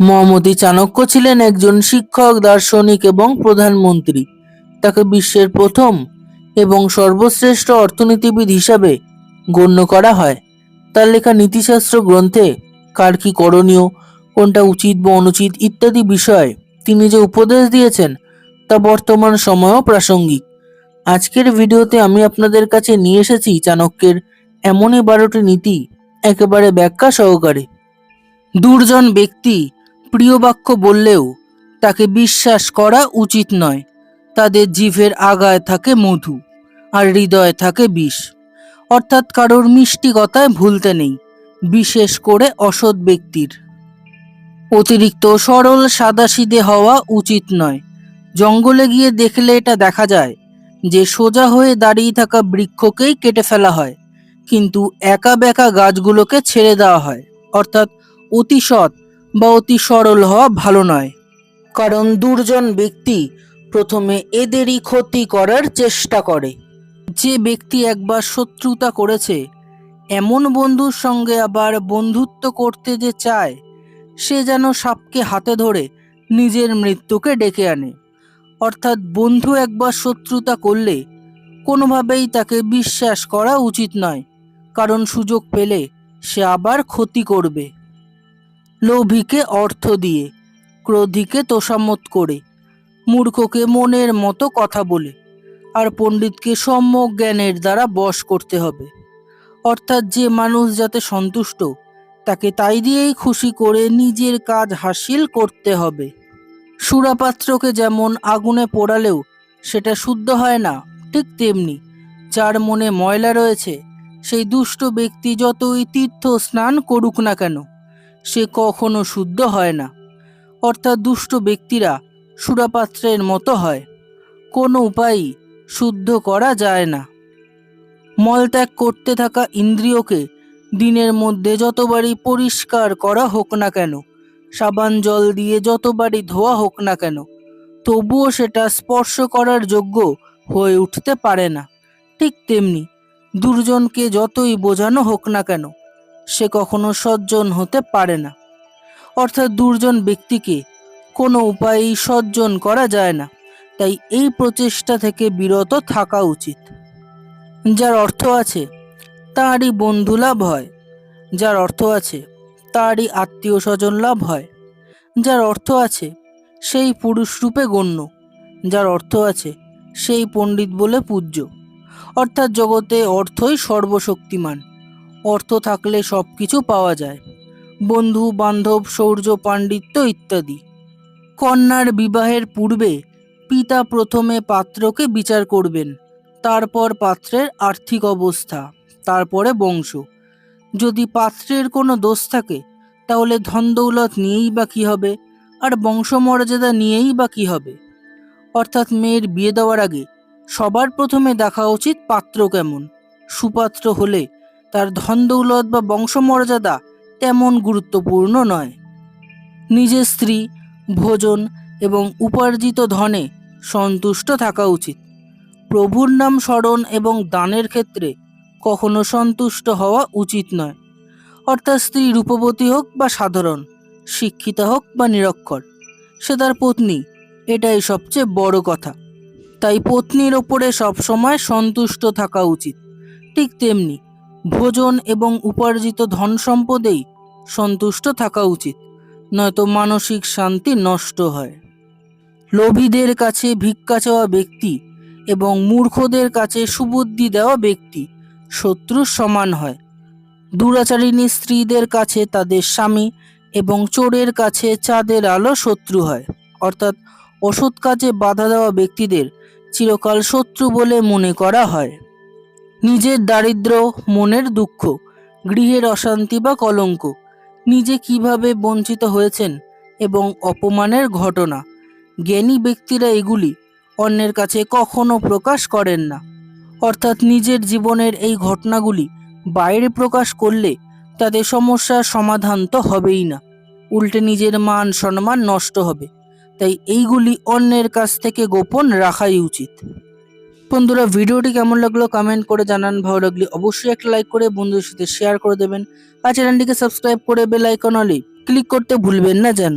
মহামতি চাণক্য ছিলেন একজন শিক্ষক, দার্শনিক এবং প্রধানমন্ত্রী। তাকে বিশ্বের প্রথম এবং সর্বশ্রেষ্ঠ অর্থনীতিবিদ হিসাবে গণ্য করা হয়। তার লেখা নীতিশাস্ত্র গ্রন্থে কার কি করণীয়, কোনটা উচিত বা অনুচিত ইত্যাদি বিষয়ে তিনি যে উপদেশ দিয়েছেন, তা বর্তমান সময়েও প্রাসঙ্গিক। আজকের ভিডিওতে আমি আপনাদের কাছে নিয়ে এসেছি চাণক্যের এমনই বারোটি নীতি, একেবারে ব্যাখ্যা সহকারে। দুর্জন ব্যক্তি প্রিয় বাক্য বললেও তাকে বিশ্বাস করা উচিত নয়। তাদের জিভের আগায় থাকে মধু আর হৃদয়ে থাকে বিষ। অর্থাৎ কারোর মিষ্টি কথায় ভুলতে নেই, বিশেষ করে অসৎ ব্যক্তির। অতিরিক্ত সরল সাদাসিদে হওয়া উচিত নয়। জঙ্গলে গিয়ে দেখলে এটা দেখা যায় যে সোজা হয়ে দাঁড়িয়ে থাকা বৃক্ষকেই কেটে ফেলা হয়, কিন্তু একা বেঁকা গাছগুলোকে ছেড়ে দেওয়া হয়। অর্থাৎ অতি সৎ বা অতি সরল হওয়া ভালো নয়। কারণ দুর্জন ব্যক্তি প্রথমে এদেরই ক্ষতি করার চেষ্টা করে। যে ব্যক্তি একবার শত্রুতা করেছে, এমন বন্ধুর সঙ্গে আবার বন্ধুত্ব করতে যে চায়, সে যেন সাপকে হাতে ধরে নিজের মৃত্যুকে ডেকে আনে। অর্থাৎ বন্ধু একবার শত্রুতা করলে কোনোভাবেই তাকে বিশ্বাস করা উচিত নয়, কারণ সুযোগ পেলে সে আবার ক্ষতি করবে। লোভীকে অর্থ দিয়ে, ক্রোধীকে তোষামত করে, মূর্খকে মনের মতো কথা বলে, আর পণ্ডিতকে সম্যক জ্ঞানের দ্বারা বশ করতে হবে। অর্থাৎ যে মানুষ যাতে সন্তুষ্ট, তাকে তাই দিয়েই খুশি করে নিজের কাজ হাসিল করতে হবে। সুরাপাত্রকে যেমন আগুনে পোড়ালেও সেটা শুদ্ধ হয় না, ঠিক তেমনি যার মনে ময়লা রয়েছে, সেই দুষ্ট ব্যক্তি যতই তীর্থ স্নান করুক না কেন সে কখনো শুদ্ধ হয় না। অর্থাৎ দুষ্ট ব্যক্তিরা সুরাপাত্রের মতো হয়। কোনো উপায়ই শুদ্ধ করা যায় না। মলত্যাগ করতে থাকা ইন্দ্রিয়কে দিনের মধ্যে যতবারই পরিষ্কার করা হোক না কেন, সাবান জল দিয়ে যতবারই ধোয়া হোক না কেন, তবুও সেটা স্পর্শ করার যোগ্য হয়ে উঠতে পারে না। ঠিক তেমনি দুর্জনকে যতই বোঝানো হোক না কেন সে কখনো সজ্জন হতে পারে না। অর্থাৎ দুর্জন ব্যক্তিকে কোনো উপায়েই সজ্জন করা যায় না। তাই এই প্রচেষ্টা থেকে বিরত থাকা উচিত। যার অর্থ আছে, তারই বন্ধু লাভ হয়। যার অর্থ আছে, তারই আত্মীয় স্বজন লাভ হয়। যার অর্থ আছে, সেই পুরুষ রূপে গণ্য। যার অর্থ আছে, সেই পণ্ডিত বলে পূজ্য। অর্থাৎ জগতে অর্থই সর্বশক্তিমান। অর্থ থাকলে সব কিছু পাওয়া যায়। বন্ধু, বান্ধব শৌর্য পাণ্ডিত্য ইত্যাদি। কন্যার বিবাহের পূর্বে পিতা প্রথমে পাত্রকে বিচার করবেন, তারপর পাত্রের আর্থিক অবস্থা, তারপরে বংশ। যদি পাত্রের কোনো দোষ থাকে, তাহলে ধন দৌলত নিয়েই বা কী হবে? আর বংশমর্যাদা নিয়েই বা কী হবে? অর্থাৎ মেয়ের বিয়ে দেওয়ার আগে সবার প্রথমে দেখা উচিত পাত্র কেমন। সুপাত্র হলে তার ধন দৌলত বা বংশমর্যাদা তেমন গুরুত্বপূর্ণ নয়। নিজের স্ত্রী, ভোজন এবং উপার্জিত ধনে সন্তুষ্ট থাকা উচিত। প্রভুর নাম স্মরণ এবং দানের ক্ষেত্রে কখনো সন্তুষ্ট হওয়া উচিত নয়। অর্থাৎ স্ত্রী রূপবতী হোক বা সাধারণ, শিক্ষিতা হোক বা নিরক্ষর, সে তার পত্নী, এটাই সবচেয়ে বড় কথা। তাই পত্নীর ওপরে সবসময় সন্তুষ্ট থাকা উচিত। ঠিক তেমনি ভোজন এবং উপার্জিত ধন সম্পদেই সন্তুষ্ট থাকা উচিত, নয়তো মানসিক শান্তি নষ্ট হয়। লোভীদের কাছে ভিক্ষা চাওয়া ব্যক্তি এবং মূর্খদের কাছে সুবুদ্ধি দেওয়া ব্যক্তি শত্রুর সমান হয়। দুরাচারিণী স্ত্রীদের কাছে তাদের স্বামী এবং চোরের কাছে চাঁদের আলো শত্রু হয়, অর্থাৎ অসৎ কাজে বাধা দেওয়া ব্যক্তিদের চিরকাল শত্রু বলে মনে করা হয়। নিজের দারিদ্র, মনের দুঃখ, গৃহের অশান্তি বা কলঙ্ক, নিজে কীভাবে বঞ্চিত হয়েছেন এবং অপমানের ঘটনা, জ্ঞানী ব্যক্তিরা এগুলি অন্যের কাছে কখনো প্রকাশ করেন না। অর্থাৎ নিজের জীবনের এই ঘটনাগুলি বাইরে প্রকাশ করলে তাদের সমস্যার সমাধান তো হবেই না। উল্টে নিজের মান সম্মান নষ্ট হবে। তাই এইগুলি অন্যের কাছ থেকে গোপন রাখাই উচিত। বন্ধুরা, ভিডিওটি কেমন লাগল কমেন্ট করে জানান। ভালো লাগলে অবশ্যই একটা লাইক করে বন্ধুদের সাথে শেয়ার করে দেবেন। আর চ্যানেলটিকে সাবস্ক্রাইব করে বেল আইকন অলি ক্লিক করতে ভুলবেন না যেন।